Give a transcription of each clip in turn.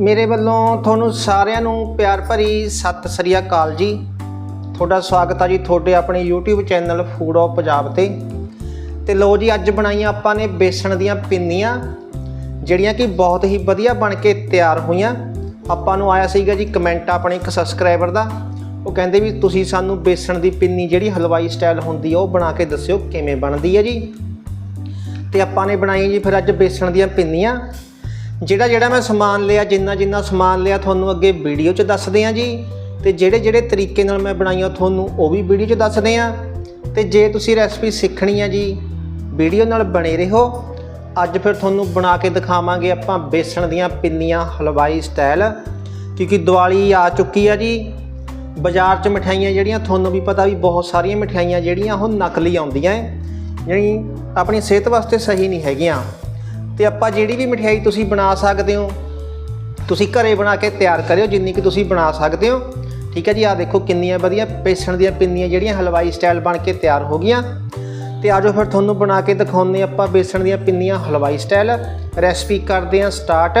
ਮੇਰੇ ਵੱਲੋਂ ਤੁਹਾਨੂੰ ਸਾਰਿਆਂ ਨੂੰ ਪਿਆਰ ਭਰੀ ਸਤਿ ਸ੍ਰੀ ਅਕਾਲ ਜੀ। ਤੁਹਾਡਾ ਸਵਾਗਤ ਆ ਜੀ ਤੁਹਾਡੇ ਆਪਣੇ YouTube channel food of Punjab ਤੇ। ਤੇ ਲੋ ਜੀ, ਅੱਜ ਬਣਾਈਆਂ ਆਪਾਂ ਨੇ ਬੇਸਣ ਦੀਆਂ ਪਿੰਨੀਆਂ, ਜਿਹੜੀਆਂ ਕਿ ਬਹੁਤ ਹੀ ਵਧੀਆ ਬਣ ਕੇ ਤਿਆਰ ਹੋਈਆਂ। ਆਪਾਂ ਨੂੰ ਆਇਆ ਸੀਗਾ ਜੀ ਕਮੈਂਟ ਆਪਣੇ ਇੱਕ ਸਬਸਕ੍ਰਾਈਬਰ ਦਾ। ਉਹ ਕਹਿੰਦੇ ਵੀ ਤੁਸੀਂ ਸਾਨੂੰ ਬੇਸਣ ਦੀ ਪਿੰਨੀ ਜਿਹੜੀ ਹਲਵਾਈ ਸਟਾਈਲ ਹੁੰਦੀ ਆ, ਉਹ ਬਣਾ ਕੇ ਦੱਸਿਓ ਕਿਵੇਂ ਬਣਦੀ ਹੈ ਜੀ। ਤੇ ਆਪਾਂ ਨੇ ਬਣਾਈ ਜੀ ਫਿਰ ਅੱਜ ਬੇਸਣ ਦੀਆਂ ਪਿੰਨੀਆਂ। ਜਿਹੜਾ ਜਿਹੜਾ ਮੈਂ ਸਮਾਨ ਲਿਆ, ਜਿੰਨਾ ਜਿੰਨਾ ਸਮਾਨ ਲਿਆ, ਤੁਹਾਨੂੰ ਅੱਗੇ ਵੀਡੀਓ 'ਚ ਦੱਸਦੇ ਆ ਜੀ। ਤੇ ਜਿਹੜੇ ਜਿਹੜੇ ਤਰੀਕੇ ਨਾਲ ਮੈਂ ਬਣਾਈਆਂ ਤੁਹਾਨੂੰ, ਉਹ ਵੀ ਵੀਡੀਓ 'ਚ ਦੱਸਦੇ ਆ ਤੇ ਜੇ ਤੁਸੀਂ ਰੈਸਪੀ ਸਿੱਖਣੀ ਆ ਜੀ, ਵੀਡੀਓ ਨਾਲ ਬਣੇ ਰਹੋ। ਅੱਜ ਫਿਰ ਤੁਹਾਨੂੰ ਬਣਾ ਕੇ ਦਿਖਾਵਾਂਗੇ ਆਪਾਂ ਬੇਸਣ ਦੀਆਂ ਪਿੰਨੀਆਂ ਹਲਵਾਈ ਸਟਾਈਲ ਕਿਉਂਕਿ ਦੀਵਾਲੀ ਆ ਚੁੱਕੀ ਆ ਜੀ। ਬਾਜ਼ਾਰ 'ਚ ਮਠਿਆਈਆਂ ਜਿਹੜੀਆਂ, ਤੁਹਾਨੂੰ ਵੀ ਪਤਾ ਵੀ ਬਹੁਤ ਸਾਰੀਆਂ ਮਠਿਆਈਆਂ ਜਿਹੜੀਆਂ ਉਹ ਨਕਲੀ ਆਉਂਦੀਆਂ ਹੈ ਜਿਹੜੀ ਆਪਣੀ ਸਿਹਤ ਵਾਸਤੇ ਸਹੀ ਨਹੀਂ ਹੈਗੀਆਂ। ਤੇ ਆਪਾਂ ਜਿਹੜੀ ਵੀ ਮਠਿਆਈ ਤੁਸੀਂ ਬਣਾ ਸਕਦੇ ਹੋ, ਤੁਸੀਂ ਘਰੇ ਬਣਾ ਕੇ ਤਿਆਰ ਕਰਿਓ, ਜਿੰਨੀ ਕਿ ਤੁਸੀਂ ਬਣਾ ਸਕਦੇ ਹੋ। ਠੀਕ ਹੈ ਜੀ ਆ ਦੇਖੋ ਕਿੰਨੀਆਂ ਵਧੀਆ ਬੇਸਣ ਦੀਆਂ ਪਿੰਨੀਆਂ ਜਿਹੜੀਆਂ ਹਲਵਾਈ ਸਟਾਈਲ ਬਣ ਕੇ ਤਿਆਰ ਹੋ ਗਈਆਂ। ਤੇ ਆਜੋ ਫਿਰ ਤੁਹਾਨੂੰ ਬਣਾ ਕੇ ਦਿਖਾਉਂਦੇ ਆਪਾਂ ਬੇਸਣ ਦੀਆਂ ਪਿੰਨੀਆਂ ਹਲਵਾਈ ਸਟਾਈਲ ਰੈਸਪੀ ਕਰਦੇ ਹਾਂ ਸਟਾਰਟ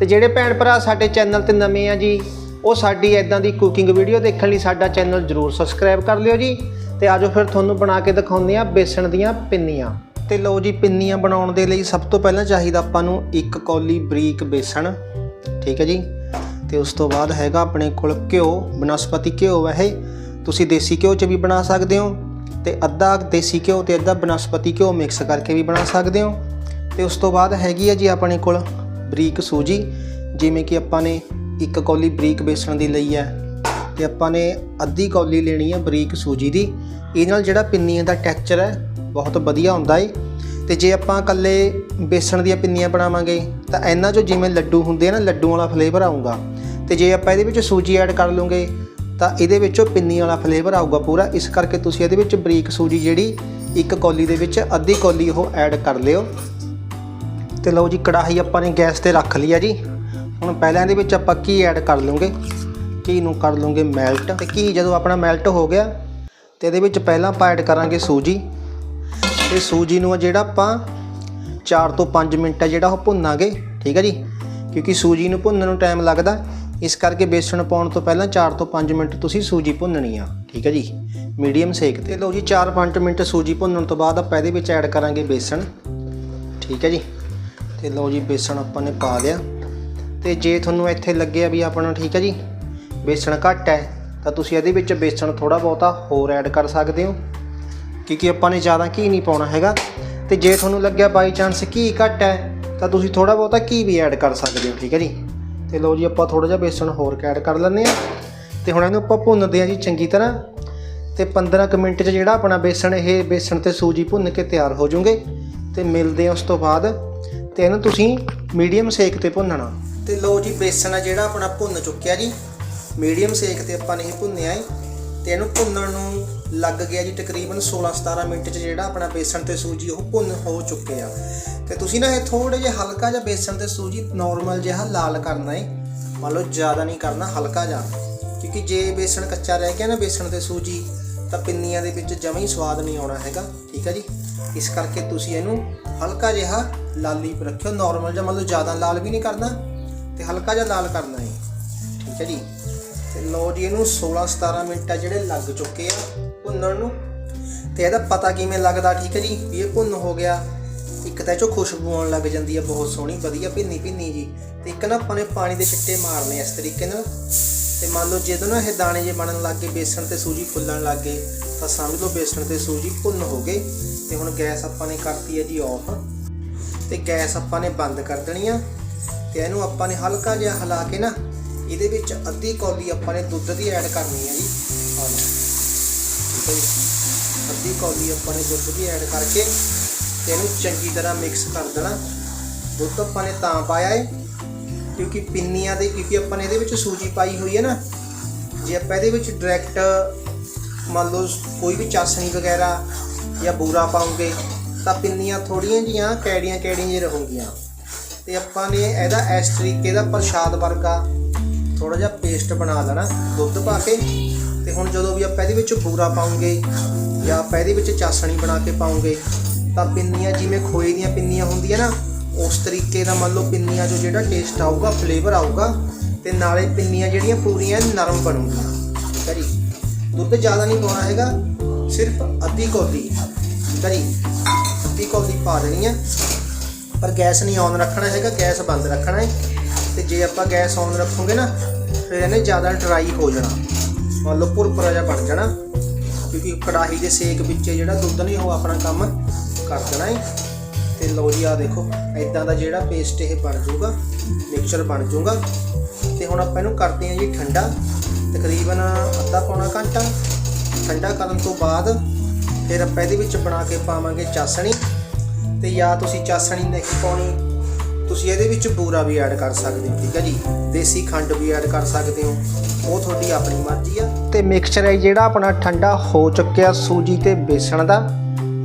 ਤੇ ਜਿਹੜੇ ਭੈਣ ਭਰਾ ਸਾਡੇ ਚੈਨਲ ਤੇ ਨਵੇਂ ਆ ਜੀ, ਉਹ ਸਾਡੀ ਐਦਾਂ ਦੀ ਕੁਕਿੰਗ ਵੀਡੀਓ ਦੇਖਣ ਲਈ ਸਾਡਾ ਚੈਨਲ ਜਰੂਰ ਸਬਸਕ੍ਰਾਈਬ ਕਰ ਲਿਓ ਜੀ। ਤੇ ਆਜੋ ਫਿਰ ਤੁਹਾਨੂੰ ਬਣਾ ਕੇ ਦਿਖਾਉਂਦੇ ਆ ਬੇਸਣ ਦੀਆਂ ਪਿੰਨੀਆਂ। ਤੇ ਲਓ ਜੀ, ਪਿੰਨੀਆਂ ਬਣਾਉਣ ਦੇ ਲਈ ਸਭ ਤੋਂ ਪਹਿਲਾਂ ਚਾਹੀਦਾ ਆਪਾਂ ਨੂੰ ਇੱਕ ਕੌਲੀ ਬਰੀਕ ਬੇਸਣ, ਠੀਕ ਹੈ ਜੀ? ਤੇ ਉਸ ਤੋਂ ਬਾਅਦ ਹੈਗਾ ਆਪਣੇ ਕੋਲ ਘਿਓ, ਬਨਸਪਤੀ ਘਿਓ ਹੈ ਇਹ ਤੁਸੀਂ ਦੇਸੀ ਘਿਓ 'ਚ ਵੀ ਬਣਾ ਸਕਦੇ ਹੋ ਤੇ ਅੱਧਾ ਦੇਸੀ ਘਿਓ ਤੇ ਅੱਧਾ ਬਨਸਪਤੀ ਘਿਓ ਮਿਕਸ ਕਰਕੇ ਵੀ ਬਣਾ ਸਕਦੇ ਹੋ। ਤੇ ਉਸ ਤੋਂ ਬਾਅਦ ਹੈਗੀ ਹੈ ਜੀ ਆਪਣੇ ਕੋਲ ਬਰੀਕ ਸੂਜੀ, ਜਿਵੇਂ ਕਿ ਆਪਾਂ ਨੇ ਇੱਕ ਕੌਲੀ ਬਰੀਕ ਬੇਸਣ ਦੀ ਲਈ ਹੈ। ਤੇ ਆਪਾਂ ਨੇ ਅੱਧੀ ਕੌਲੀ ਲੈਣੀ ਹੈ ਬਰੀਕ ਸੂਜੀ ਦੀ। ਇਹ ਨਾਲ ਜਿਹੜਾ ਪਿੰਨੀਆਂ ਦਾ ਟੈਕਸਚਰ ਹੈ ਬਹੁਤ ਵਧੀਆ ਹੁੰਦਾ ਏ। ਤੇ ਜੇ ਆਪਾਂ ਇਕੱਲੇ ਬੇਸਣ ਦੀਆਂ ਪਿੰਨੀਆਂ ਬਣਾਵਾਂਗੇ, ਤਾਂ ਇਹਨਾਂ 'ਚੋਂ ਜਿਵੇਂ ਲੱਡੂ ਹੁੰਦੇ ਆ ਨਾ, ਲੱਡੂ ਵਾਲਾ ਫਲੇਵਰ ਆਊਗਾ। ਤੇ ਜੇ ਆਪਾਂ ਇਹਦੇ ਵਿੱਚ ਸੂਜੀ ਐਡ ਕਰ ਲਵਾਂਗੇ ਤਾਂ ਇਹਦੇ ਵਿੱਚੋਂ ਪਿੰਨੀ ਵਾਲਾ ਫਲੇਵਰ ਆਊਗਾ ਪੂਰਾ। ਇਸ ਕਰਕੇ ਤੁਸੀਂ ਇਹਦੇ ਵਿੱਚ ਬਰੀਕ ਸੂਜੀ ਜਿਹੜੀ ਇੱਕ ਕੌਲੀ ਦੇ ਵਿੱਚ ਅੱਧੀ ਕੌਲੀ ਉਹ ਐਡ ਕਰ ਲਿਓ। ਤੇ ਲਓ ਜੀ, ਕੜਾਹੀ ਆਪਾਂ ਨੇ ਗੈਸ ਤੇ ਰੱਖ ਲਈ ਆ ਜੀ। ਹੁਣ ਪਹਿਲਾਂ ਇਹਦੇ ਵਿੱਚ ਆਪਾਂ ਘੀ ਐਡ ਕਰ ਲਵਾਂਗੇ ਘੀ ਨੂੰ ਕਰ ਲਵਾਂਗੇ ਮੈਲਟ ਤੇ ਘੀ ਜਦੋਂ ਆਪਣਾ ਮੈਲਟ ਹੋ ਗਿਆ, ਤੇ ਇਹਦੇ ਵਿੱਚ ਪਹਿਲਾਂ ਆਪਾਂ ਐਡ ਕਰਾਂਗੇ ਸੂਜੀ। ਤੇ ਸੂਜੀ ਨੂੰ ਆ ਜਿਹੜਾ ਆਪਾਂ 4 ਤੋਂ 5 ਮਿੰਟ ਆ ਜਿਹੜਾ ਉਹ ਭੁੰਨਾਂਗੇ, ਠੀਕ ਹੈ ਜੀ? ਕਿਉਂਕਿ ਸੂਜੀ ਨੂੰ ਭੁੰਨਣ ਨੂੰ ਟਾਈਮ ਲੱਗਦਾ। ਇਸ ਕਰਕੇ ਬੇਸਣ ਪਾਉਣ ਤੋਂ ਪਹਿਲਾਂ 4 ਤੋਂ 5 ਮਿੰਟ ਤੁਸੀਂ ਸੂਜੀ ਭੁੰਨਣੀ ਆ, ਠੀਕ ਹੈ ਜੀ? ਮੀਡੀਅਮ ਸੇਕ ਤੇ। ਲਓ ਜੀ 4-5 ਮਿੰਟ ਸੂਜੀ ਭੁੰਨਣ ਤੋਂ ਬਾਅਦ ਆਪਾਂ ਇਹਦੇ ਵਿੱਚ ਐਡ ਕਰਾਂਗੇ ਬੇਸਣ, ਠੀਕ ਹੈ ਜੀ? ਤੇ ਲਓ ਜੀ, ਬੇਸਣ ਆਪਾਂ ਨੇ ਪਾ ਲਿਆ। ਤੇ ਜੇ ਤੁਹਾਨੂੰ ਇੱਥੇ ਲੱਗਿਆ ਵੀ ਆਪਣਾ, ਠੀਕ ਹੈ ਜੀ, ਬੇਸਣ ਘੱਟ ਹੈ, ਤਾਂ ਤੁਸੀਂ ਇਹਦੇ ਵਿੱਚ ਬੇਸਣ ਥੋੜਾ ਬਹੁਤਾ ਹੋਰ ਐਡ ਕਰ ਸਕਦੇ ਹੋ। ਕਿਉਂਕਿ ਆਪਾਂ ਨੇ ਜ਼ਿਆਦਾ ਘੀ ਨਹੀਂ ਪਾਉਣਾ ਹੈਗਾ। ਤੇ ਜੇ ਤੁਹਾਨੂੰ ਲੱਗਿਆ ਬਾਈ ਚਾਂਸ ਘੀ ਘੱਟ ਹੈ, ਤਾਂ ਤੁਸੀਂ ਥੋੜਾ ਬਹੁਤਾ ਘੀ ਵੀ ਐਡ ਕਰ ਸਕਦੇ ਹੋ, ਠੀਕ ਹੈ ਜੀ? ਤੇ ਲਓ ਜੀ, ਆਪਾਂ ਥੋੜਾ ਜਿਹਾ ਬੇਸਣ ਹੋਰ ਐਡ ਕਰ ਲੈਂਦੇ ਆ ਤੇ ਹੁਣ ਇਹਨੂੰ ਆਪਾਂ ਭੁੰਨਦੇ ਆ ਜੀ ਚੰਗੀ ਤਰ੍ਹਾਂ। ਤੇ 15 ਕੁ ਮਿੰਟ 'ਚ ਜਿਹੜਾ ਆਪਣਾ ਬੇਸਣ, ਇਹ ਬੇਸਣ ਤੇ ਸੂਜੀ ਭੁੰਨ ਕੇ ਤਿਆਰ ਹੋ ਜਾਊਗੇ। ਤੇ ਮਿਲਦੇ ਆ ਉਸ ਤੋਂ ਬਾਅਦ। ਤੇ ਇਹਨੂੰ ਤੁਸੀਂ ਮੀਡੀਅਮ ਸੇਕ ਤੇ ਭੁੰਨਣਾ। ਤੇ ਲਓ ਜੀ, ਬੇਸਣ ਆ ਜਿਹੜਾ ਆਪਣਾ ਭੁੰਨ ਚੁੱਕਿਆ ਜੀ। ਮੀਡੀਅਮ ਸੇਕ ਤੇ ਆਪਾਂ ਨੇ ਇਹ ਭੁੰਨਿਆ ਹੈ ਤੇ ਇਹਨੂੰ ਭੁੰਨਣ ਨੂੰ ਲੱਗ ਗਿਆ ਜੀ ਤਕਰੀਬਨ 16-17 ਮਿੰਟ 'ਚ ਜਿਹੜਾ ਆਪਣਾ ਬੇਸਣ ਤੇ ਸੂਜੀ ਉਹ ਭੁੰਨ ਹੋ ਚੁੱਕੇ ਆ। ਤੇ ਤੁਸੀਂ ਨਾ ਇਹ ਥੋੜੇ ਜਿਹਾ ਹਲਕਾ ਜਿਹਾ ਬੇਸਣ ਤੇ ਸੂਜੀ ਨਾਰਮਲ ਜਿਹਾ ਲਾਲ ਕਰਨਾ ਹੈ ਮੰਨ ਲਓ ਜ਼ਿਆਦਾ ਨਹੀਂ ਕਰਨਾ, ਹਲਕਾ ਜਿਹਾ। ਕਿਉਂਕਿ ਜੇ ਬੇਸਣ ਕੱਚਾ ਰਹਿ ਗਿਆ ਨਾ ਬੇਸਣ ਤੇ ਸੂਜੀ, ਤਾਂ ਪਿੰਨੀਆਂ ਦੇ ਵਿੱਚ ਜਮਾਂ ਹੀ ਸਵਾਦ ਨਹੀਂ ਆਉਣਾ ਹੈਗਾ। ਠੀਕ ਹੈ ਜੀ? ਇਸ ਕਰਕੇ ਤੁਸੀਂ ਇਹਨੂੰ ਹਲਕਾ ਜਿਹਾ ਲਾਲੀ ਰੱਖਿਓ। ਨਾਰਮਲ ਜਿਹਾ ਮਤਲਬ ਜ਼ਿਆਦਾ ਲਾਲ ਵੀ ਨਹੀਂ ਕਰਨਾ ਤੇ ਹਲਕਾ ਜਿਹਾ ਲਾਲ ਕਰਨਾ ਹੈ ਠੀਕ ਹੈ ਜੀ? ਤੇ ਲੋ ਜੀ, ਇਹਨੂੰ 16 17 ਮਿੰਟ ਆ ਜਿਹੜੇ ਲੱਗ ਚੁੱਕੇ ਆ। ਭੁੰਨਣ ਨੂੰ। ਤੇ ਇਹਦਾ ਪਤਾ ਕਿਵੇਂ ਲੱਗਦਾ, ਠੀਕ ਹੈ ਜੀ? ਵੀ ਇਹ ਭੁੰਨ ਹੋ ਗਿਆ। ਇੱਕ ਤਾਂ ਇਹ ਚੋਂ ਖੁਸ਼ਬੂ ਆਉਣ ਲੱਗ ਜਾਂਦੀ ਹੈ, ਬਹੁਤ ਸੋਹਣੀ, ਵਧੀਆ ਭਿੰਨੀ ਭਿੰਨੀ ਜੀ। ਤੇ ਇੱਕ ਨਾ ਆਪਾਂ ਨੇ ਪਾਣੀ ਦੇ ਛਿੱਟੇ ਮਾਰਨੇ ਇਸ ਤਰੀਕੇ ਨਾਲ। ਤੇ ਮੰਨ ਲਓ ਜਦੋਂ ਨਾ ਇਹ ਦਾਣੇ ਜੇ ਬਣਨ ਲੱਗ ਗਏ, ਬੇਸਣ ਤੇ ਸੂਜੀ ਫੁੱਲਣ ਲੱਗ ਗਏ, ਤਾਂ ਸਮਝ ਲਓ ਬੇਸਣ ਤੇ ਸੂਜੀ ਭੁੰਨ ਹੋ ਗਏ। ਤੇ ਹੁਣ ਗੈਸ ਆਪਾਂ ਨੇ ਕਰਤੀ ਹੈ ਜੀ ਆਫ ਤੇ ਗੈਸ ਆਪਾਂ ਨੇ ਬੰਦ ਕਰ ਦੇਣੀ ਆ। ਤੇ ਇਹਨੂੰ ਆਪਾਂ ਨੇ ਹਲਕਾ ਜਿਹਾ ਹਿਲਾ ਕੇ ਨਾ, ਇਹਦੇ ਵਿੱਚ ਅੱਧੀ ਕੌਲੀ ਆਪਾਂ ਨੇ ਦੁੱਧ ਦੀ ਐਡ ਕਰਨੀ ਹੈ ਜੀ। ਆਹ ਲਓ। ਅੱਧੀ ਕੌਲੀ ਆਪਾਂ ਨੇ ਦੁੱਧ ਵੀ ਐਡ ਕਰਕੇ ਤੇ ਇਹਨੂੰ ਚੰਗੀ ਤਰ੍ਹਾਂ ਮਿਕਸ ਕਰ ਦੇਣਾ ਦੁੱਧ ਆਪਾਂ ਨੇ ਤਾਂ ਪਾਇਆ ਹੈ ਕਿਉਂਕਿ ਪਿੰਨੀਆਂ ਦੇ, ਕਿਉਂਕਿ ਆਪਾਂ ਨੇ ਇਹਦੇ ਵਿੱਚ ਸੂਜੀ ਪਾਈ ਹੋਈ ਹੈ ਨਾ ਜੇ ਆਪਾਂ ਇਹਦੇ ਵਿੱਚ ਡਾਇਰੈਕਟ ਮੰਨ ਲਓ ਕੋਈ ਵੀ ਚਾਸਣੀ ਵਗੈਰਾ ਜਾਂ ਬੂਰਾ ਪਾਉਂਗੇ, ਤਾਂ ਪਿੰਨੀਆਂ ਥੋੜੀਆਂ ਜੀਆਂ ਕੈੜੀਆਂ ਕੈੜੀਆਂ ਜਿਹੀਆਂ ਰਹੂਗੀਆਂ ਤੇ ਆਪਾਂ ਨੇ ਇਹਦਾ ਇਸ ਤਰੀਕੇ ਦਾ ਪ੍ਰਸ਼ਾਦ ਵਰਗਾ ਥੋੜਾ ਜਿਹਾ ਪੇਸਟ ਬਣਾ ਲੈਣਾ, ਦੁੱਧ ਪਾ ਕੇ। ਤੇ ਹੁਣ ਜਦੋਂ ਵੀ ਆਪਾਂ ਇਹਦੇ ਵਿੱਚ ਬੂਰਾ ਪਾਉਂਗੇ ਜਾਂ ਆਪਾਂ ਇਹਦੇ ਵਿੱਚ ਚਾਸਣੀ ਬਣਾ ਕੇ ਪਾਉਂਗੇ, ਤਾਂ ਪਿੰਨੀਆਂ ਜਿਵੇਂ ਖੋਏ ਦੀਆਂ ਪਿੰਨੀਆਂ ਹੁੰਦੀਆਂ ਨਾ, ਉਸ ਤਰੀਕੇ ਦਾ ਮੰਨ ਲਓ ਪਿੰਨੀਆਂ 'ਚੋਂ ਜਿਹੜਾ ਟੇਸਟ ਆਊਗਾ ਫਲੇਵਰ ਆਊਗਾ, ਤੇ ਨਾਲੇ ਪਿੰਨੀਆਂ ਜਿਹੜੀਆਂ ਪੂਰੀਆਂ ਨਰਮ ਬਣੂਗੀਆਂ। ਠੀਕ ਜੀ ਦੁੱਧ ਜ਼ਿਆਦਾ ਨਹੀਂ ਪਾਉਣਾ ਹੈਗਾ, ਸਿਰਫ ਅੱਧੀ ਕੌਲੀ। ਠੀਕ ਹੈ ਜੀ ਅੱਧੀ ਕੌਲੀ ਪਾ ਦੇਣੀ ਹੈ ਪਰ ਗੈਸ ਨਹੀਂ ਔਨ ਰੱਖਣਾ ਹੈਗਾ, ਗੈਸ ਬੰਦ ਰੱਖਣਾ ਹੈ। ਤੇ ਜੇ ਆਪਾਂ ਗੈਸ ਔਨ ਰੱਖੋਗੇ ਨਾ, ਫਿਰ ਇਹਨੇ ਜ਼ਿਆਦਾ ਡਰਾਈ ਹੋ ਜਾਣਾ। ਮੰਨ ਲਓ ਭੁਰਭੁਰਾ ਜਿਹਾ ਬਣ ਜਾਣਾ, ਕਿਉਂਕਿ ਕੜਾਹੀ ਦੇ ਸੇਕ ਵਿੱਚ ਜਿਹੜਾ ਦੁੱਧ ਨਹੀਂ ਉਹ ਆਪਣਾ ਕੰਮ ਕਰ ਦੇਣਾ ਹੈ ਤੇ ਲਓ ਜੀ ਆ ਦੇਖੋ ਇਦਾਂ ਦਾ ਜਿਹੜਾ ਪੇਸਟ ਇਹ ਬਣ ਜਾਊਗਾ ਮਿਕਸਚਰ ਬਣ ਜਾਊਗਾ। ਤੇ ਹੁਣ ਆਪਾਂ ਇਹਨੂੰ ਕਰਦੇ ਹਾਂ ਜੀ ਠੰਡਾ। ਤਕਰੀਬਨ ਅੱਧਾ ਪੌਣਾ ਘੰਟਾ। ਠੰਡਾ ਕਰਨ ਤੋਂ ਬਾਅਦ ਫਿਰ ਆਪਾਂ ਇਹਦੇ ਵਿੱਚ ਬਣਾ ਕੇ ਪਾਵਾਂਗੇ ਚਾਸਣੀ। ਤੇ ਜਾਂ ਤੁਸੀਂ ਚਾਸਣੀ ਨਹੀਂ ਪਾਉਣੀ ਤੁਸੀਂ ਇਹਦੇ ਵਿੱਚ ਬੂਰਾ ਵੀ ਐਡ ਕਰ ਸਕਦੇ ਹੋ, ਠੀਕ ਹੈ ਜੀ? ਦੇਸੀ ਖੰਡ ਵੀ ਐਡ ਕਰ ਸਕਦੇ ਹੋ। ਉਹ ਤੁਹਾਡੀ ਆਪਣੀ ਮਰਜ਼ੀ ਆ। ਤੇ ਮਿਕਸਚਰ ਹੈ ਜਿਹੜਾ ਆਪਣਾ ਠੰਡਾ ਹੋ ਚੁੱਕਿਆ ਸੂਜੀ ਤੇ ਬੇਸਣ ਦਾ।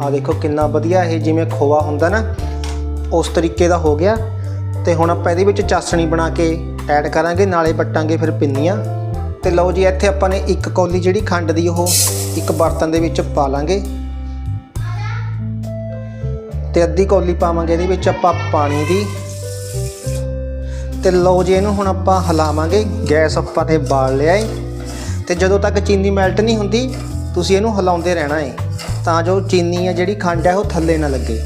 ਆ ਦੇਖੋ ਕਿੰਨਾ ਵਧੀਆ ਇਹ ਜਿਵੇਂ ਖੋਆ ਹੁੰਦਾ ਨਾ, ਉਸ ਤਰੀਕੇ ਦਾ ਹੋ ਗਿਆ। ਤੇ ਹੁਣ ਆਪਾਂ ਇਹਦੇ ਵਿੱਚ ਚਾਸਣੀ ਬਣਾ ਕੇ ਐਡ ਕਰਾਂਗੇ, ਨਾਲੇ ਪੱਟਾਂਗੇ ਫਿਰ ਪਿੰਨੀਆਂ। ਤੇ ਲਓ ਜੀ, ਇੱਥੇ ਆਪਾਂ ਨੇ ਇੱਕ ਕੌਲੀ ਜਿਹੜੀ ਖੰਡ ਦੀ ਉਹ ਇੱਕ ਬਰਤਨ ਦੇ ਵਿੱਚ ਪਾ ਲਾਂਗੇ। ਤੇ ਅੱਧੀ ਕੌਲੀ ਪਾਵਾਂਗੇ ਇਹਦੇ ਵਿੱਚ ਆਪਾਂ ਪਾਣੀ ਦੀ। ਤੇ ਲਓ ਜੀ, ਇਹਨੂੰ ਹੁਣ ਆਪਾਂ ਹਿਲਾਵਾਂਗੇ। ਗੈਸ ਆਪਾਂ ਤੇ ਬਾਲ ਲਿਆ ਏ। ਤੇ ਜਦੋਂ ਤੱਕ ਚੀਨੀ ਮੈਲਟ ਨਹੀਂ ਹੁੰਦੀ, ਤੁਸੀਂ ਇਹਨੂੰ ਹਿਲਾਉਂਦੇ ਰਹਿਣਾ ਏ। ਤਾਂ ਜੋ ਚੀਨੀ ਆ ਜਿਹੜੀ ਖੰਡ ਹੈ ਉਹ ਥੱਲੇ ਨਾ ਲੱਗੇ।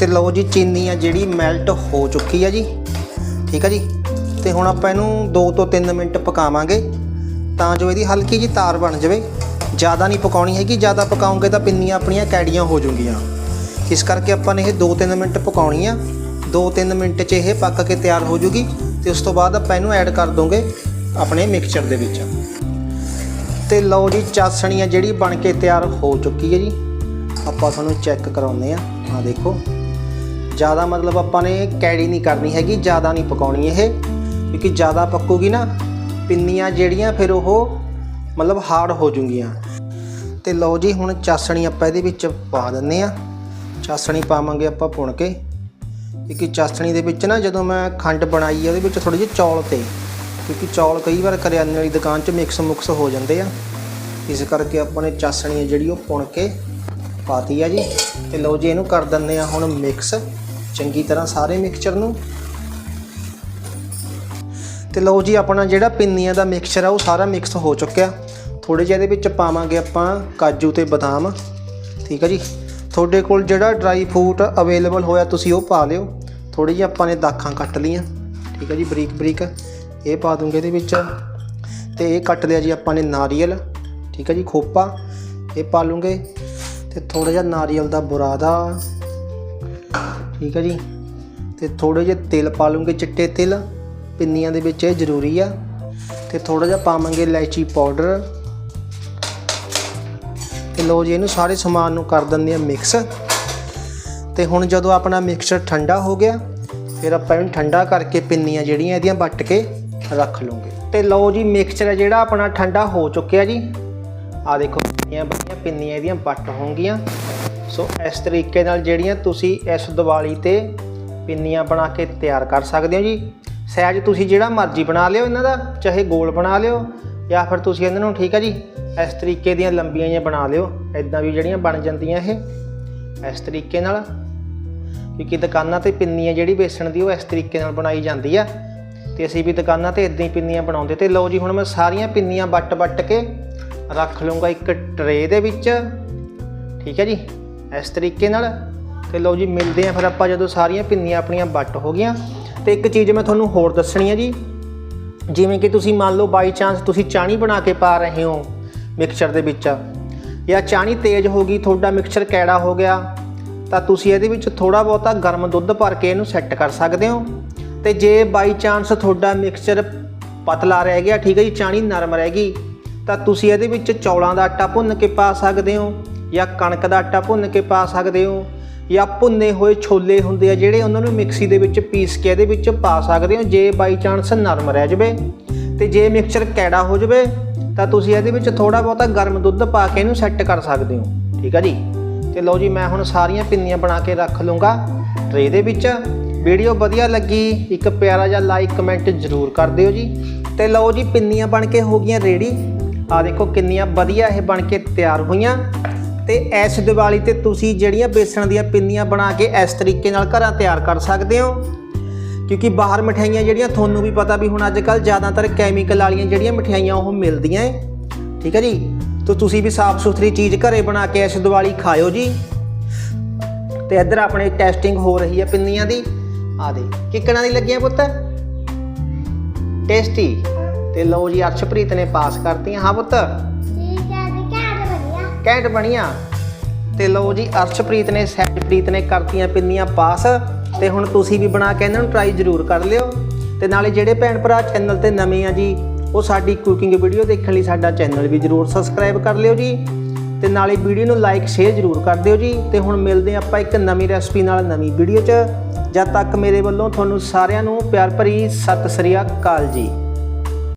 ਤੇ ਲਓ ਜੀ, ਚੀਨੀ ਆ ਜਿਹੜੀ ਮੈਲਟ ਹੋ ਚੁੱਕੀ ਆ ਜੀ। ਠੀਕ ਆ ਜੀ? ਤੇ ਹੁਣ ਆਪਾਂ ਇਹਨੂੰ 2 ਤੋਂ 3 ਮਿੰਟ ਪਕਾਵਾਂਗੇ। ਤਾਂ ਜੋ ਇਹਦੀ ਹਲਕੀ ਜੀ ਤਾਰ ਬਣ ਜਾਵੇ। ਜ਼ਿਆਦਾ ਨਹੀਂ ਪਕਾਉਣੀ ਹੈਗੀ, ਜ਼ਿਆਦਾ ਪਕਾਉਂਗੇ ਤਾਂ ਪਿੰਨੀਆਂ ਆਪਣੀਆਂ ਕੈੜੀਆਂ ਹੋ ਜਾਣਗੀਆਂ ਇਸ ਕਰਕੇ ਆਪਾਂ ਨੇ ਇਹ 2-3 ਮਿੰਟ ਪਕਾਉਣੀ ਆ। 2-3 ਮਿੰਟ 'ਚ ਇਹ ਪੱਕ ਕੇ ਤਿਆਰ ਹੋ ਜੂਗੀ ਤੇ ਉਸ ਤੋਂ ਬਾਅਦ ਆਪਾਂ ਇਹਨੂੰ ਐਡ ਕਰ ਦੋਗੇ ਆਪਣੇ ਮਿਕਸਚਰ ਦੇ ਵਿੱਚ। ਤੇ ਲਓ ਜੀ, ਚਾਸਣੀਆਂ ਜਿਹੜੀ ਬਣ ਕੇ ਤਿਆਰ ਹੋ ਚੁੱਕੀ ਹੈ ਜੀ। ਆਪਾਂ ਤੁਹਾਨੂੰ ਚੈੱਕ ਕਰਾਉਂਦੇ ਆ ਆ ਦੇਖੋ, ਜ਼ਿਆਦਾ ਮਤਲਬ ਆਪਾਂ ਨੇ ਕੈੜੀ ਨਹੀਂ ਕਰਨੀ ਹੈਗੀ, ਜ਼ਿਆਦਾ ਨਹੀਂ ਪਕਾਉਣੀ ਇਹ, ਕਿਉਂਕਿ ਜ਼ਿਆਦਾ ਪੱਕੂਗੀ ਨਾ, ਪਿੰਨੀਆਂ ਜਿਹੜੀਆਂ ਫਿਰ ਉਹ ਮਤਲਬ ਹਾਰਡ ਹੋ ਜੂਗੀਆਂ। ਤੇ ਲਓ ਜੀ, ਹੁਣ ਚਾਸਣੀ ਆਪਾਂ ਇਹਦੇ ਵਿੱਚ ਪਾ ਦਿੰਨੇ ਆ ਚਾਸਣੀ ਪਾਵਾਂਗੇ ਆਪਾਂ ਪੁਣ ਕੇ। ਕਿਉਂਕਿ ਚਾਸਣੀ ਦੇ ਵਿੱਚ ਨਾ ਜਦੋਂ ਮੈਂ ਖੰਡ ਬਣਾਈ ਆ, ਉਹਦੇ ਵਿੱਚ ਥੋੜੇ ਜਿਹੇ ਚੌਲ ਤੇ, ਕਿਉਂਕਿ ਚੌਲ ਕਈ ਵਾਰ ਕਰਿਆਨੇ ਵਾਲੀ ਦੁਕਾਨ 'ਚ ਮਿਕਸ ਮੁਕਸ ਹੋ ਜਾਂਦੇ ਆ। ਇਸ ਕਰਕੇ ਆਪਾਂ ਨੇ ਚਾਸਣੀ ਹੈ ਜਿਹੜੀ ਉਹ ਪੁਣ ਕੇ ਪਾਤੀ ਆ ਜੀ। ਤੇ ਲਓ ਜੀ, ਇਹਨੂੰ ਕਰ ਦਿੰਦੇ ਆ ਹੁਣ ਮਿਕਸ ਚੰਗੀ ਤਰ੍ਹਾਂ ਸਾਰੇ ਮਿਕਸਚਰ ਨੂੰ। ਤੇ ਲਓ ਜੀ, ਆਪਣਾ ਜਿਹੜਾ ਪਿੰਨੀਆਂ ਦਾ ਮਿਕਸਚਰ ਆ, ਉਹ ਸਾਰਾ ਮਿਕਸ ਹੋ ਚੁੱਕਿਆ। ਥੋੜੇ ਜਿਹੇ ਇਹਦੇ ਵਿੱਚ ਪਾਵਾਂਗੇ ਆਪਾਂ ਕਾਜੂ ਤੇ ਬਦਾਮ। ਠੀਕ ਹੈ ਜੀ? ਤੁਹਾਡੇ ਕੋਲ ਜਿਹੜਾ ਡਰਾਈ ਫਰੂਟ ਅਵੇਲੇਬਲ ਹੋਇਆ ਤੁਸੀਂ ਉਹ ਪਾ ਲਿਓ। ਥੋੜੀ ਜਿਹੀ ਆਪਾਂ ਨੇ ਦਾਖਾਂ ਕੱਟ ਲਈਆਂ। ਠੀਕ ਹੈ ਜੀ, ਬਰੀਕ ਬਰੀਕ। ਇਹ ਪਾ ਦੂੰਗੇ ਇਹਦੇ ਵਿੱਚ। ਤੇ ਇਹ ਕੱਟ ਲਿਆ ਜੀ ਆਪਾਂ ਨੇ ਨਾਰੀਅਲ। ਠੀਕ ਹੈ ਜੀ, ਖੋਪਾ। ਇਹ ਪਾ ਲੂੰਗੇ। ਤੇ ਥੋੜਾ ਜਿਹਾ ਨਾਰੀਅਲ ਦਾ ਬੁਰਾਦਾ। ਠੀਕ ਹੈ ਜੀ। ਤੇ ਥੋੜੇ ਜਿਹੇ ਤਿਲ ਪਾ ਲੂੰਗੇ, ਚਿੱਟੇ ਤਿਲ। ਪਿੰਨੀਆਂ ਦੇ ਵਿੱਚ ਇਹ ਜ਼ਰੂਰੀ ਆ। ਤੇ ਥੋੜਾ ਜਿਹਾ ਪਾਵਾਂਗੇ ਇਲਾਇਚੀ ਪਾਊਡਰ। ਤੇ ਲਓ ਜੀ, ਇਹਨੂੰ ਸਾਰੇ ਸਮਾਨ ਨੂੰ ਕਰ ਦਿੰਦੇ ਆ ਮਿਕਸ ਤੇ ਹੁਣ ਜਦੋਂ ਆਪਣਾ ਮਿਕਸਚਰ ਠੰਡਾ ਹੋ ਗਿਆ, ਫਿਰ ਆਪਾਂ ਇਹਨੂੰ ਠੰਡਾ ਕਰਕੇ ਪਿੰਨੀਆਂ ਜਿਹੜੀਆਂ ਇਹਦੀਆਂ ਵੱਟ ਕੇ ਰੱਖ ਲਵਾਂਗੇ। ਤੇ ਲਓ ਜੀ ਮਿਕਸਚਰ ਹੈ ਜਿਹੜਾ ਆਪਣਾ ਠੰਡਾ ਹੋ ਚੁੱਕਿਆ ਜੀ। ਆ ਦੇਖੋ ਇਹ ਬਣੀਆਂ, ਪਿੰਨੀਆਂ ਇਹਦੀਆਂ ਵੱਟ ਹੋਣਗੀਆਂ। ਸੋ ਇਸ ਤਰੀਕੇ ਨਾਲ ਜਿਹੜੀਆਂ ਤੁਸੀਂ ਇਸ ਦੀਵਾਲੀ ਤੇ ਪਿੰਨੀਆਂ ਬਣਾ ਕੇ ਤਿਆਰ ਕਰ ਸਕਦੇ ਹੋ ਜੀ। ਸਾਈਜ਼ ਤੁਸੀਂ ਜਿਹੜਾ ਮਰਜ਼ੀ ਬਣਾ ਲਿਓ ਇਹਨਾਂ ਦਾ, ਚਾਹੇ ਗੋਲ ਬਣਾ ਲਿਓ, ਜਾਂ ਫਿਰ ਤੁਸੀਂ ਇਹਨਾਂ ਨੂੰ, ਠੀਕ ਹੈ ਜੀ ਇਸ ਤਰੀਕੇ ਦੀਆਂ ਲੰਬੀਆਂ ਜਿਹੀਆਂ ਬਣਾ ਲਿਓ ਇਦਾਂ ਵੀ ਜਿਹੜੀਆਂ ਬਣ ਜਾਂਦੀਆਂ ਇਹ। ਇਸ ਤਰੀਕੇ ਨਾਲ, ਕਿਉਂਕਿ ਦੁਕਾਨਾਂ ਤੇ ਪਿੰਨੀਆਂ ਜਿਹੜੀ ਵੇਸਣ ਦੀ ਉਹ ਇਸ ਤਰੀਕੇ ਨਾਲ ਬਣਾਈ ਜਾਂਦੀ ਆ। ਤੇ ਅਸੀਂ ਵੀ ਦੁਕਾਨਾਂ ਤੇ ਇਦਾਂ ਹੀ ਪਿੰਨੀਆਂ ਬਣਾਉਂਦੇ ਤੇ ਲਓ ਜੀ, ਹੁਣ ਮੈਂ ਸਾਰੀਆਂ ਪਿੰਨੀਆਂ ਵੱਟ-ਵੱਟ ਕੇ ਰੱਖ ਲਵਾਂਗਾ ਇੱਕ ਟਰੇ ਦੇ ਵਿੱਚ। ਠੀਕ ਹੈ ਜੀ? ਇਸ ਤਰੀਕੇ ਨਾਲ, ਤੇ ਲਓ ਜੀ, ਮਿਲਦੇ ਆ ਫਿਰ ਆਪਾਂ ਜਦੋਂ ਸਾਰੀਆਂ ਪਿੰਨੀਆਂ ਆਪਣੀਆਂ ਵੱਟ ਹੋ ਗਈਆਂ। ਤੇ ਇੱਕ ਚੀਜ਼ ਮੈਂ ਤੁਹਾਨੂੰ ਹੋਰ ਦੱਸਣੀ ਹੈ ਜੀ, ਜਿਵੇਂ ਕਿ ਤੁਸੀਂ ਮੰਨ ਲਓ ਬਾਈ ਚਾਂਸ ਤੁਸੀਂ ਚਾਣੀ ਬਣਾ ਕੇ ਪਾ ਰਹੇ ਹੋ। ਮਿਕਸਚਰ ਦੇ ਵਿੱਚ। ਜਾਂ ਚਾਣੀ ਤੇਜ਼ ਹੋ ਗਈ, ਤੁਹਾਡਾ ਮਿਕਸਚਰ ਕੈੜਾ ਹੋ ਗਿਆ, ਤਾਂ ਤੁਸੀਂ ਇਹਦੇ ਵਿੱਚ ਥੋੜਾ ਬਹੁਤਾ ਗਰਮ ਦੁੱਧ ਭਰ ਕੇ ਇਹਨੂੰ ਸੈੱਟ ਕਰ ਸਕਦੇ ਹੋ। ਤੇ ਜੇ ਬਾਈ ਚਾਂਸ ਤੁਹਾਡਾ ਮਿਕਸਚਰ ਪਤਲਾ ਰਹਿ ਗਿਆ, ਠੀਕ ਹੈ ਜੀ, ਚਾਣੀ ਨਰਮ ਰਹਿ ਗਈ, ਤਾਂ ਤੁਸੀਂ ਇਹਦੇ ਵਿੱਚ ਚੌਲਾਂ ਦਾ ਆਟਾ ਭੁੰਨ ਕੇ ਪਾ ਸਕਦੇ ਹੋ, ਜਾਂ ਕਣਕ ਦਾ ਆਟਾ ਭੁੰਨ ਕੇ ਪਾ ਸਕਦੇ ਹੋ, ਜਾਂ ਭੁੰਨੇ ਹੋਏ ਛੋਲੇ ਹੁੰਦੇ ਆ ਜਿਹੜੇ ਉਹਨਾਂ ਨੂੰ ਮਿਕਸੀ ਦੇ ਵਿੱਚ ਪੀਸ ਕੇ ਇਹਦੇ ਵਿੱਚ ਪਾ ਸਕਦੇ ਹੋ, ਜੇ ਬਾਈ ਚਾਂਸ ਨਰਮ ਰਹਿ ਜਾਵੇ। ਤੇ ਜੇ ਮਿਕਸਚਰ ਕੈੜਾ ਹੋ ਜਾਵੇ ਤਾਂ ਤੁਸੀਂ ਇਹਦੇ ਵਿੱਚ ਥੋੜਾ ਬਹੁਤਾ ਗਰਮ ਦੁੱਧ ਪਾ ਕੇ ਇਹਨੂੰ ਸੈੱਟ ਕਰ ਸਕਦੇ ਹੋ। ਠੀਕ ਆ ਜੀ? ਤੇ ਲਓ ਜੀ, ਮੈਂ ਹੁਣ ਸਾਰੀਆਂ ਪਿੰਨੀਆਂ ਬਣਾ ਕੇ ਰੱਖ ਲੂੰਗਾ ਟਰੇ ਦੇ ਵਿੱਚ ਵੀਡੀਓ ਵਧੀਆ ਲੱਗੀ, ਇੱਕ ਪਿਆਰਾ ਜਿਹਾ ਲਾਈਕ ਕਮੈਂਟ ਜ਼ਰੂਰ ਕਰ ਦਿਓ ਜੀ। ਤੇ ਲਓ ਜੀ, ਪਿੰਨੀਆਂ ਬਣ ਕੇ ਹੋ ਗਈਆਂ ਰੈਡੀ ਆ ਦੇਖੋ ਕਿੰਨੀਆਂ ਵਧੀਆ ਇਹ ਬਣ ਕੇ ਤਿਆਰ ਹੋਈਆਂ। ਤੇ ਇਸ ਦੀਵਾਲੀ ਤੇ ਤੁਸੀਂ ਜਿਹੜੀਆਂ ਬੇਸਣ ਦੀਆਂ ਪਿੰਨੀਆਂ ਬਣਾ ਕੇ ਇਸ ਤਰੀਕੇ ਨਾਲ ਘਰਾਂ ਤਿਆਰ ਕਰ ਸਕਦੇ ਹੋ। ਕਿਉਂਕਿ ਬਾਹਰ ਮਠਿਆਈਆਂ ਜਿਹੜੀਆਂ ਤੁਹਾਨੂੰ ਵੀ ਪਤਾ ਵੀ ਹੁਣ ਅੱਜ ਕੱਲ ਜ਼ਿਆਦਾਤਰ ਕੈਮੀਕਲ ਵਾਲੀਆਂ ਜਿਹੜੀਆਂ ਮਠਿਆਈਆਂ ਉਹ ਮਿਲਦੀਆਂ ਏ ਠੀਕ ਹੈ ਜੀ? ਤਾਂ ਤੁਸੀਂ ਵੀ ਸਾਫ਼ ਸੁਥਰੀ ਚੀਜ਼ ਘਰੇ ਬਣਾ ਕੇ ਇਸ ਦੀਵਾਲੀ ਖਾਇਓ ਜੀ। ਤੇ ਇੱਧਰ ਆਪਣੇ ਟੈਸਟਿੰਗ ਹੋ ਰਹੀ ਹੈ ਪਿੰਨੀਆਂ ਦੀ। ਆ ਦੇ ਕਿੱਕਣਾ ਦੀ ਲੱਗੀਆਂ ਪੁੱਤ? ਟੇਸਟੀ ਤੇ ਲਓ ਜੀ ਅਰਸ਼ਪ੍ਰੀਤ ਨੇ ਪਾਸ ਕਰਤੀਆਂ। ਹਾਂ ਪੁੱਤ? ਠੀਕ ਹੈ ਜੀ ਕੈਂਟ ਬਣੀਆਂ। ਤੇ ਲਓ ਜੀ ਅਰਸ਼ਪ੍ਰੀਤ ਨੇ ਸਹਿਜਪ੍ਰੀਤ ਨੇ ਕਰਤੀਆਂ ਪਿੰਨੀਆਂ ਪਾਸ ਤੇ ਹੁਣ ਤੁਸੀਂ ਵੀ ਬਣਾ ਕੇ ਇਹਨਾਂ ਨੂੰ ਟਰਾਈ ਜ਼ਰੂਰ ਕਰ ਲਿਓ। ਤੇ ਨਾਲੇ ਜਿਹੜੇ ਭੈਣ ਭਰਾ ਚੈਨਲ ਤੇ ਨਵੇਂ ਆ ਜੀ, ਉਹ ਸਾਡੀ ਕੁਕਿੰਗ ਵੀਡੀਓ ਦੇਖਣ ਲਈ ਸਾਡਾ ਚੈਨਲ ਵੀ ਜ਼ਰੂਰ ਸਬਸਕ੍ਰਾਈਬ ਕਰ ਲਿਓ ਜੀ। ਤੇ ਨਾਲੇ ਵੀਡੀਓ ਨੂੰ ਲਾਈਕ ਸ਼ੇਅਰ ਜ਼ਰੂਰ ਕਰ ਦਿਓ ਜੀ। ਤੇ ਹੁਣ ਮਿਲਦੇ ਹਾਂ ਆਪਾਂ ਇੱਕ ਨਵੀਂ ਰੈਸਪੀ ਨਾਲ ਨਵੀਂ ਵੀਡੀਓ 'ਚ। ਜਦ ਤੱਕ ਮੇਰੇ ਵੱਲੋਂ ਤੁਹਾਨੂੰ ਸਾਰਿਆਂ ਨੂੰ ਪਿਆਰ ਭਰੀ ਸਤਿ ਸ੍ਰੀ ਅਕਾਲ ਜੀ।